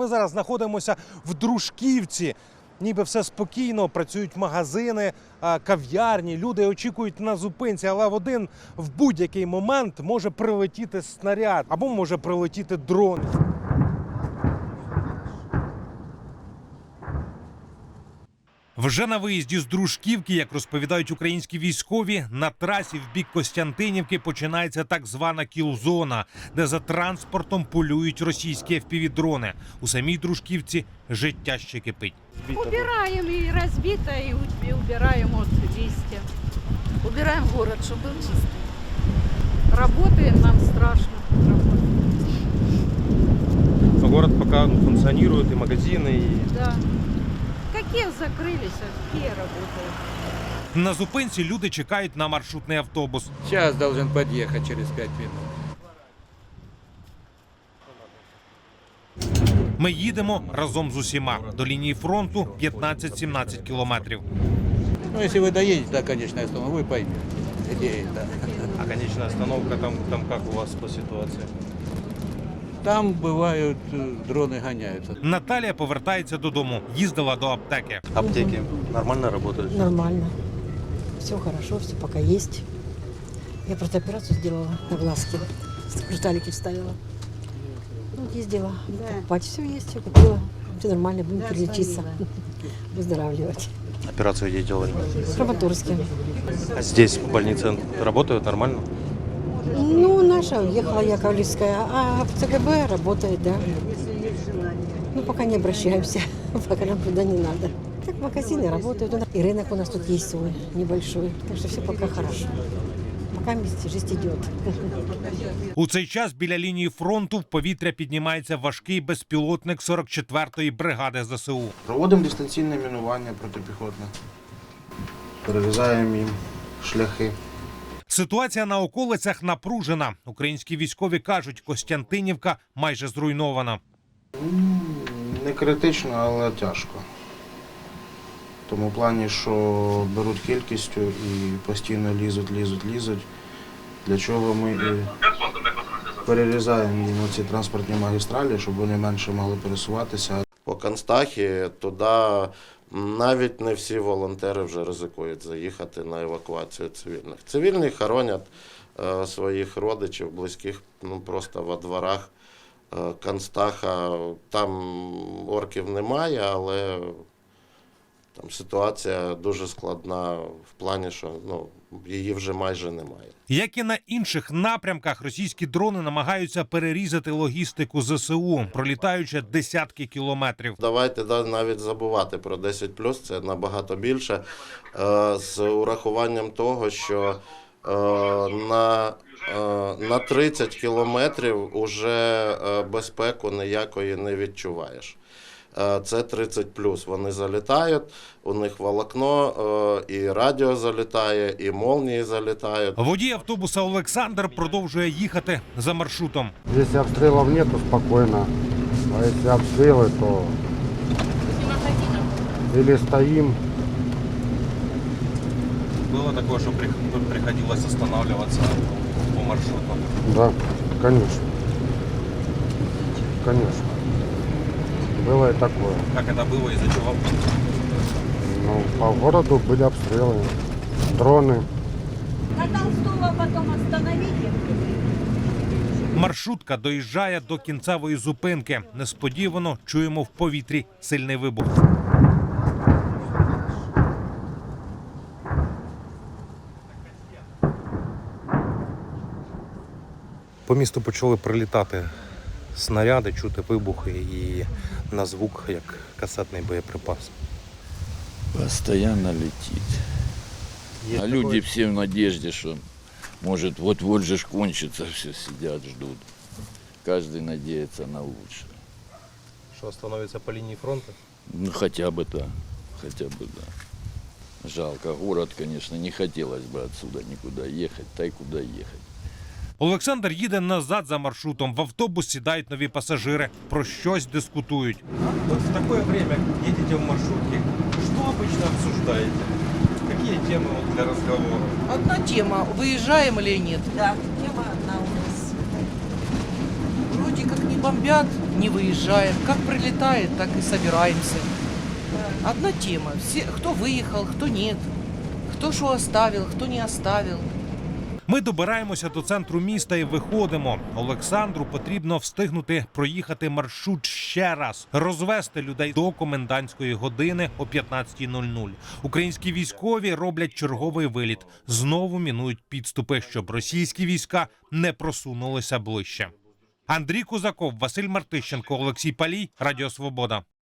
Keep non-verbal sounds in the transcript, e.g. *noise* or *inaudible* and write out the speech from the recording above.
Ми зараз знаходимося в Дружківці. Ніби все спокійно, працюють магазини, кав'ярні. Люди очікують на зупинці, але в один в будь-який момент може прилетіти снаряд або може прилетіти дрон. Вже на виїзді з Дружківки, як розповідають українські військові, на трасі в бік Костянтинівки починається так звана кілзона, де за транспортом полюють російські FPV-дрони. У самій Дружківці життя ще кипить. Убираем и разбито, и у- и убираем от листья. Убираем город, чтобы был чистый. Работаем, нам страшно. работать. Город поки функціонує, і магазини, і Да. Какие закрылись, а какие работают? на зупинці люди чекають на маршрутний автобус. Сейчас должен подъехать через 5 минут. Ми їдемо разом з усіма до лінії фронту 15-17 кілометрів. Ну, если вы доедете до конечной остановки, вы поймете, где это. А конечна остановка там, там як у вас по ситуації? Там бывают э, дроны гоняются. Наталія повертається додому, їздила до аптеки. Аптеки нормально работают? Нормально. Все хорошо, все пока есть. Я просто операцию сделала на глазки. Кристаллики вставила. Ну, Вот ездила покупать. Все есть, все купила. Все нормально, будем перелечиться. *laughs* Выздоравливать. Операцию где делали? В Краматорске. А здесь в больнице работают нормально? Ну, наша уехала Яковлевская, а в ЦГБ работает, да. Ну, пока не обращаемся, *laughs* пока нам туда не надо. Так магазины работают, и рынок у нас тут есть свой, небольшой. Так что все пока хорошо. Пока жизнь идет. *laughs* У цей час біля лінії фронту в повітря піднімається важкий безпілотник 44-ї бригади ЗСУ. Проводимо дистанційне мінування протипіхотне. Перерізаємо їм шляхи. Ситуація на околицях напружена. Українські військові кажуть, Костянтинівка майже зруйнована. Не критично, але тяжко. В тому плані, що беруть кількістю і постійно лізуть, лізуть, лізуть. Для чого ми і перерізаємо їм ці транспортні магістралі, щоб вони менше могли пересуватися. по Констахі, туди навіть не всі волонтери вже ризикують заїхати на евакуацію цивільних. Цивільні хоронять е, своїх родичів, близьких ну, просто во дворах е, Констаха. Там орків немає, але там ситуація дуже складна в плані, що ну, її вже майже немає. Як і на інших напрямках, російські дрони намагаються перерізати логістику ЗСУ, пролітаючи десятки кілометрів. Давайте да, навіть забувати про 10 це набагато більше. Е, з урахуванням того, що е, на, е, на 30 кілометрів уже безпеку ніякої не відчуваєш. Е, Це 30 Вони залітають, у них волокно, е, і радіо залітає, і молнії залітають. Водій автобуса Олександр продовжує їхати за маршрутом. Если обстрелов нету, спокойно. А если обстрелы, то или стоим, Было такое, что приходилось останавливаться по маршруту? да, конечно. Конечно. Было и такое. Как это было, из-за чего? Ну, по городу были обстрелы, дроны. На Толстого потом остановите. Маршрутка доїжджає до кінцевої зупинки. Несподівано чуємо в повітрі сильний вибух. По місту почали прилітати снаряди, чути вибухи і на звук як касетний боєприпас. Постоянно летит. а люди все в надежде, что может вот-вот же ж кончится, все *laughs* сидят, ждут. Каждый надеется на лучшее. Що остановиться по лінії фронту? Ну хотя бы да, хотя бы да. Жалко, город, конечно, не хотелось бы отсюда никуда ехать, та й куда ехать. Олександр їде назад за маршрутом. В автобус сідають нові пасажири. Про щось дискутують. Вот в такое время едете в маршрутке, что обычно обсуждаете? Какие темы вот для разговора? Одна тема, выезжаем или нет. Да, тема одна у нас. Вроде как не бомбят, не выезжаем. Как прилетает, так и собираемся. Одна тема. Все, кто выехал, кто нет. Кто что оставил, кто не оставил. Ми добираємося до центру міста і виходимо. Олександру потрібно встигнути проїхати маршрут ще раз, розвести людей до комендантської години о 15.00. Українські військові роблять черговий виліт. Знову мінують підступи, щоб російські війська не просунулися ближче. Андрій Кузаков, Василь Мартищенко, Олексій Палій, Радіо Свобода.